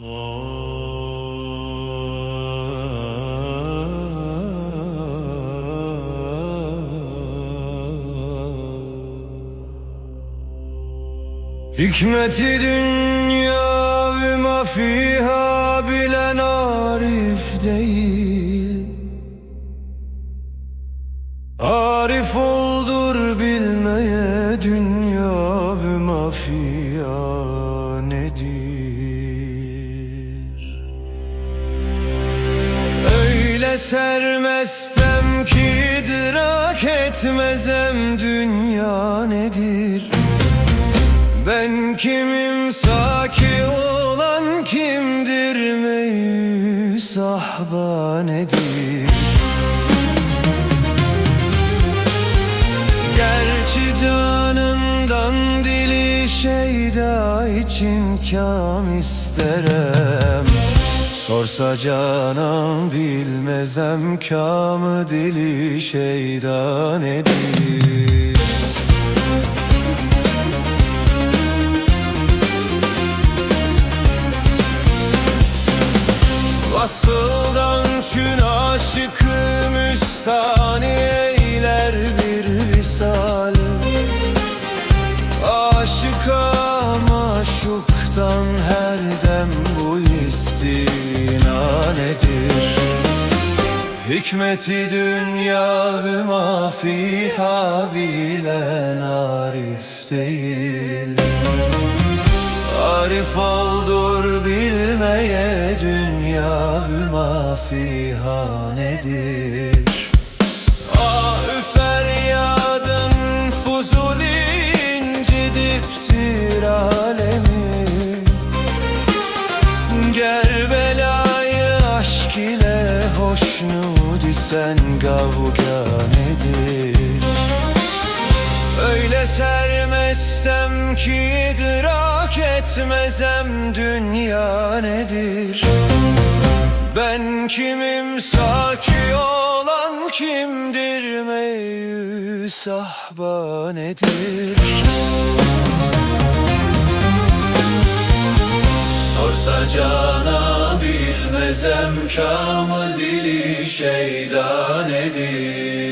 Hikmeti dünya ve ma fiha bilen arif değil sermestem ki idrak etmezem dünya nedir? Ben kimim saki olan kimdir meyü sahba nedir Gerçi canından dili şeyda için kam isterem Sorsa canan bilmezem kamı dili şeyda nedir? Vasıldan çün aşıkı müstani eyler bir visal Aşıka maşuktan her dem bu istina nedir Hikmeti dünya ve ma fiha bilen arif değil. Arif oldur bilmeye dünya ve ma fiha nedir isen gavga nedir Öyle sermestem ki idrak etmezem dünya nedir? Ben kimim saki olan kimdir meyü nedir Sorsa cana bilmezem kamı dili şeyda nedir